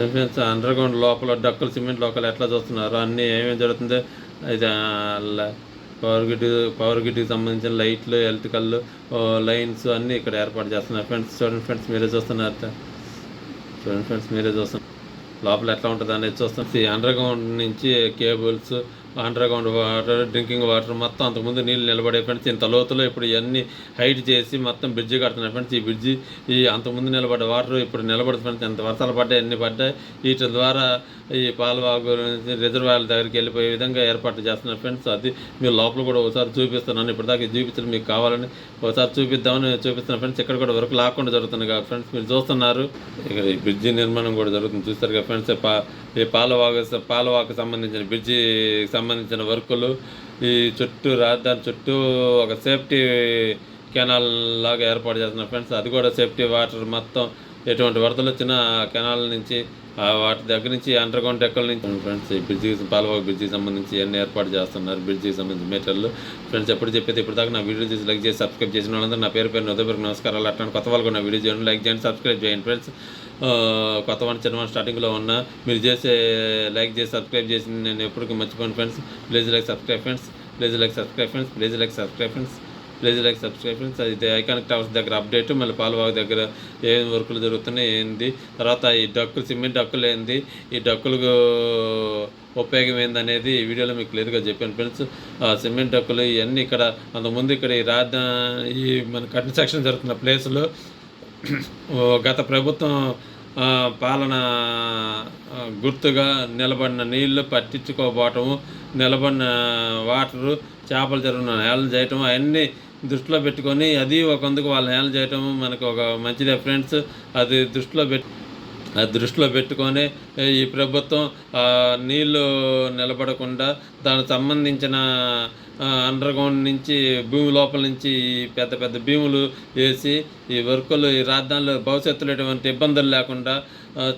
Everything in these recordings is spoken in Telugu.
ఫ్రెండ్స్ అండర్ గ్రౌండ్ లోపల డక్కులు సిమెంట్ లోపల ఎట్లా చూస్తున్నారు? అన్నీ ఏమేమి జరుగుతుంది? ఇది పవర్ గ్రిడ్ పవర్ గ్రిడ్కి సంబంధించిన లైట్లు ఎలక్ట్రికల్ లైన్స్ అన్నీ ఇక్కడ ఏర్పాటు చేస్తున్నారు. ఫ్రెండ్స్ చూడండి ఫ్రెండ్స్ మీరే చూస్తున్నారు. చూడండి ఫ్రెండ్స్ మీరే చూస్తున్నారు. లోపల ఎట్లా ఉంటుంది అనేది చూస్తాం అండర్ గ్రౌండ్ నుంచి cables underground water drinking water మొత్తం అంతకుముందు నీళ్ళు నిలబడే ఫ్రెండ్స్ ఇంత లోతులో ఇప్పుడు ఇవన్నీ హైట్ చేసి మొత్తం బ్రిడ్జి కడుతున్నారు ఫ్రెండ్స్ ఈ బ్రిడ్జి ఈ అంతకుముందు నిలబడ్డ వాటర్ ఇప్పుడు నిలబడుతుంది ఫ్రెండ్స్ ఎంత వర్షాలు పడ్డాయి ఎన్ని పడ్డాయి వీటి ద్వారా ఈ పాలవాగు రిజర్వాయర్ దగ్గరికి వెళ్ళిపోయే విధంగా ఏర్పాటు చేస్తున్నారు ఫ్రెండ్స్ అది మీరు లోపల కూడా ఒకసారి చూపిస్తున్నాను. ఇప్పటిదాకా చూపించడం మీకు కావాలని ఒకసారి చూపిద్దామని చూపిస్తున్నాను ఫ్రెండ్స్ ఇక్కడ కూడా వరకు లాక్కుండా జరుగుతుంది కదా ఫ్రెండ్స్ మీరు చూస్తున్నారు. ఇక్కడ ఈ బ్రిడ్జి నిర్మాణం కూడా జరుగుతుంది. చూస్తారు కదా ఫ్రెండ్స్ పా ఈ పాలవాగు పాలవాకు సంబంధించిన బ్రిడ్జి సంబంధించిన వర్కులు ఈ చుట్టూ రాజధాని చుట్టూ ఒక సేఫ్టీ కెనాల్ లాగా ఏర్పాటు చేస్తున్నారు ఫ్రెండ్స్. అది కూడా సేఫ్టీ వాటర్ మొత్తం ఎటువంటి వరదలు వచ్చినా కెనాల్ నుంచి ఆ వాటి దగ్గర నుంచి అండర్ గ్రౌండ్ ఎక్కల నుంచి ఫ్రెండ్స్. ఈ బ్రిడ్జికి పాలవాగ బ్రిడ్జికి సంబంధించి అన్ని ఏర్పాటు చేస్తున్నారు బ్రిడ్జికి సంబంధించి మెటీరియల్ ఫ్రెండ్స్ ఎప్పుడు చెప్పేది ఇప్పుడు దాకా నా వీడియో చూసి లైక్ చేసి సబ్స్క్రైబ్ చేసిన వాళ్ళందరూ నా పేరు పేరు ఉదయపూర్కి నమస్కారాలు. అట్లాంటి కొత్త వాళ్ళు కూడా నా వీడియో చేయండి లైక్ చేయండి సబ్స్క్రైబ్ చేయండి ఫ్రెండ్స్. కొత్త వన్ చిన్న వన్ స్టార్టింగ్లో ఉన్నా మీరు చేసే లైక్ చేసి సబ్స్క్రైబ్ చేసి నేను ఎప్పటికీ మర్చిపోను friends please like subscribe friends please like subscribe friends please like subscribe friends please like subscribe friends అయితే ఐకానిక్ టవర్స్ దగ్గర అప్డేట్ మళ్ళీ పాలవాగు దగ్గర ఏం వర్కులు జరుగుతున్నాయి ఏంది? తర్వాత ఈ డక్కులు సిమెంట్ డక్కులు ఏంది? ఈ డక్కులకు ఉపయోగం ఏందనేది ఈ వీడియోలో మీకు క్లియర్గా చెప్పాను ఫ్రెండ్స్ సిమెంట్ డక్కులు ఇవన్నీ ఇక్కడ అంతకుముందు ఇక్కడ ఈ రాజధాని ఈ మన కన్స్ట్రక్షన్ జరుగుతున్న ప్లేసులో గత ప్రభుత్వం పాలన గుర్తుగా నిలబడిన నీళ్ళు పట్టించుకోపోవటము నిలబడిన వాటరు చేపలు జరిగిన నేలలు చేయటం అవన్నీ దృష్టిలో పెట్టుకొని అది ఒకందుకు వాళ్ళ నేల చేయటం మనకు ఒక మంచిదే ఫ్రెండ్స్. అది దృష్టిలో పెట్టి అది దృష్టిలో పెట్టుకొని ఈ ప్రభుత్వం నీళ్ళు నిలబడకుండా దానికి సంబంధించిన అండర్ గ్రౌండ్ నుంచి భూమి లోపల నుంచి ఈ పెద్ద పెద్ద భీములు వేసి ఈ వర్కులు ఈ రాజధానిలో భవిష్యత్తులో ఎటువంటి ఇబ్బందులు లేకుండా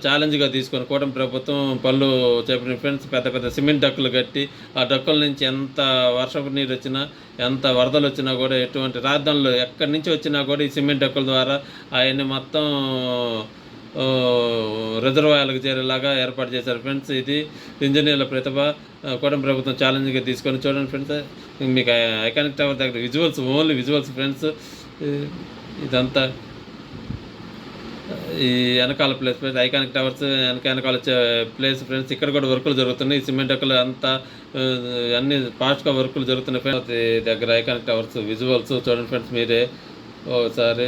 ఛాలెంజ్గా తీసుకొని కూటమి ప్రభుత్వం పళ్ళు చెప్పిన ఫ్రెండ్స్ పెద్ద పెద్ద సిమెంట్ డక్కులు కట్టి ఆ డక్కుల నుంచి ఎంత వర్షపు నీరు వచ్చినా ఎంత వరదలు వచ్చినా కూడా ఎటువంటి రాజధానులు ఎక్కడి నుంచి వచ్చినా కూడా ఈ సిమెంట్ డక్కుల ద్వారా అవన్నీ మొత్తం రిజర్వాయర్లకు చేరేలాగా ఏర్పాటు చేశారు ఫ్రెండ్స్. ఇది ఇంజనీర్ల ప్రతిభ. కూడా ప్రభుత్వం ఛాలెంజ్గా తీసుకొని చూడండి ఫ్రెండ్స్. మీకు ఐకానిక్ టవర్ దగ్గర విజువల్స్ ఓన్లీ విజువల్స్ ఫ్రెండ్స్. ఇదంతా ఈ వెనకాల ప్లేస్ ఫ్రెండ్స్. ఐకానిక్ టవర్స్ వెనక వెనకాల ప్లేస్ ఫ్రెండ్స్. ఇక్కడ కూడా వర్కులు జరుగుతున్నాయి. సిమెంట్ అక్కలు అంతా అన్ని ఫాస్ట్గా వర్కులు జరుగుతున్నాయి ఫ్రెండ్స్. దగ్గర ఐకానిక్ టవర్స్ విజువల్స్ చూడండి ఫ్రెండ్స్ మీరే. ఒకసారి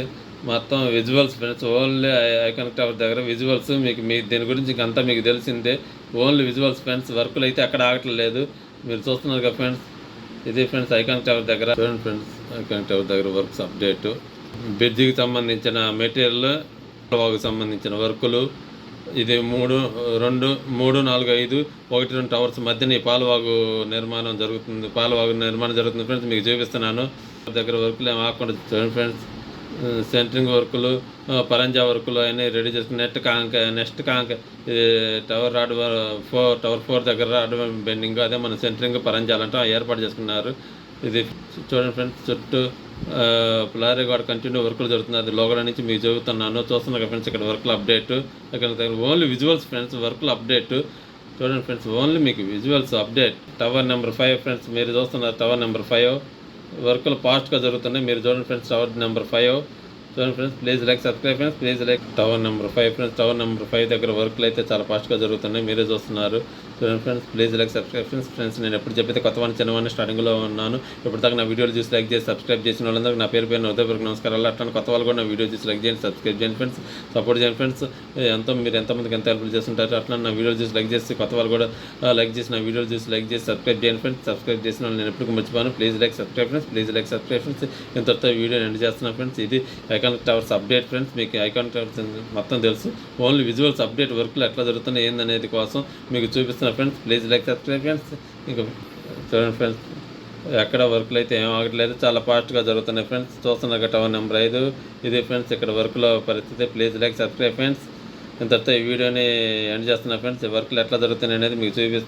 మొత్తం visuals friends only icon tower దగ్గర విజువల్స్ మీకు మీ దీని గురించి ఇంకంతా మీకు తెలిసిందే. ఓన్లీ విజువల్స్ ఫ్రెండ్స్ వర్కులు అయితే అక్కడ ఆగట్లేదు మీరు చూస్తున్నారు కదా ఫ్రెండ్స్ ఇది ఫ్రెండ్స్ ఐకాన్ టవర్ దగ్గర? చూడండి ఫ్రెండ్స్ ఐకాన్ టవర్ దగ్గర? వర్క్స్ అప్డేటు బ్రిడ్జికి సంబంధించిన మెటీరియల్ పాలవాగుకు సంబంధించిన వర్కులు ఇది మూడు రెండు మూడు నాలుగు ఐదు ఒకటి రెండు టవర్స్ మధ్యన ఈ పాలవాగు నిర్మాణం జరుగుతుంది. పాలవాగు నిర్మాణం జరుగుతుంది ఫ్రెండ్స్ మీకు చూపిస్తున్నాను. దగ్గర వర్కులు ఏమి ఆకుండా చూడండి ఫ్రెండ్స్ సెంటరింగ్ వర్కులు పరంజా వర్కులు అవన్నీ రెడీ చేసుకుని నెట్ కాంక నెక్స్ట్ కాంక ఇది tower rod four tower four దగ్గర రాడ్ బెండింగ్ అదే మన సెంటరింగ్ అంటాం ఏర్పాటు చేసుకున్నారు. ఇది చూడండి ఫ్రెండ్స్ చుట్టూ పులారీ గోడ కంటిన్యూ వర్కులు జరుగుతుంది అది లోగడ నుంచి మీకు చెబుతున్నాను. చూస్తున్నారు ఫ్రెండ్స్ ఇక్కడ వర్కులు అప్డేట్. ఇక్కడ ఓన్లీ విజువల్స్ ఫ్రెండ్స్ వర్కులు అప్డేట్. చూడండి ఫ్రెండ్స్ ఓన్లీ మీకు visuals update. Tower number five friends మీరు చూస్తున్నారు టవర్ నెంబర్ ఫైవ్. వర్కులు ఫాస్ట్గా జరుగుతున్నాయి. మీరు చూడండి ఫ్రెండ్స్ టవర్ నెంబర్ ఫైవ్. చూడండి friends please like subscribe friends please like. Tower number five friends tower number five దగ్గర వర్క్లు అయితే చాలా ఫాస్ట్గా జరుగుతున్నాయి. మీరే చూస్తున్నారు. Friends please like subscribe friends friends నేను ఎప్పుడు చెప్పితే కొత్త వాడిని చిన్నవాడిని స్టార్టింగ్లో ఉన్నాను. ఇప్పటిదాకా నా వీడియోలు చూసి లైక్ చేసి సబ్స్క్రైబ్ చేసిన వాళ్ళందరూ నా పేరు పేరు ఉదయపూర్వక నమస్కారాలు. అట్లా కొత్త వాళ్ళు కూడా నా వీడియో చూసి లైక్ చేయండి సబ్స్క్రైబ్ చేయండి ఫ్రెండ్స్ సపోర్ట్ చేయండి ఫ్రెండ్స్ ఎంతో మీరు ఎంతమందికి ఎంత హెల్ప్ చేస్తుంటారు. అట్లా నా వీడియోలు చూసి లైక్ చేసి కొత్త వాళ్ళు కూడా లైక్ చేసి నా వీడియోలు చూసి లైక్ చేసి సబ్స్క్రైబ్ చేయండి ఫ్రెండ్స్ సబ్స్క్రైబ్ చేసిన వాళ్ళు నేను ఎప్పుడు మర్చిపోను. Please like subscribe friends please like subscribe friends ఇంతటితో వీడియో ఎండ్ చేస్తున్నాను ఫ్రెండ్స్ ఇది ఐకానిక్ టవర్స్ అప్డేట్ ఫ్రెండ్స్ మీకు ఐకానిక్ టవర్స్ మొత్తం తెలుసు. ఓన్లీ విజువల్స్ అప్డేట్ వర్క్లు ఎట్లా జరుగుతున్నాయి ఏందనేది కోసం మీకు చూపిస్తాను చూపిస్తున్నా friends please like subscribe friends ఇంకా చూడండి ఫ్రెండ్స్ ఎక్కడ వర్క్లు అయితే ఏం ఆగట్లేదు చాలా ఫాస్ట్గా జరుగుతున్నాయి ఫ్రెండ్స్ చూస్తున్నారు టవర్ నెంబర్ ఐదు. ఇది ఫ్రెండ్స్ ఇక్కడ వర్క్లో పరిస్థితి ప్లీజ్ లైక్ సబ్స్క్రైబ్ ఫ్రెండ్స్ ఇంతటితో ఈ వీడియోని ఎండ్ చేస్తున్నా ఫ్రెండ్స్ వర్క్లు ఎట్లా జరుగుతున్నాయి అనేది మీకు చూపిస్తాను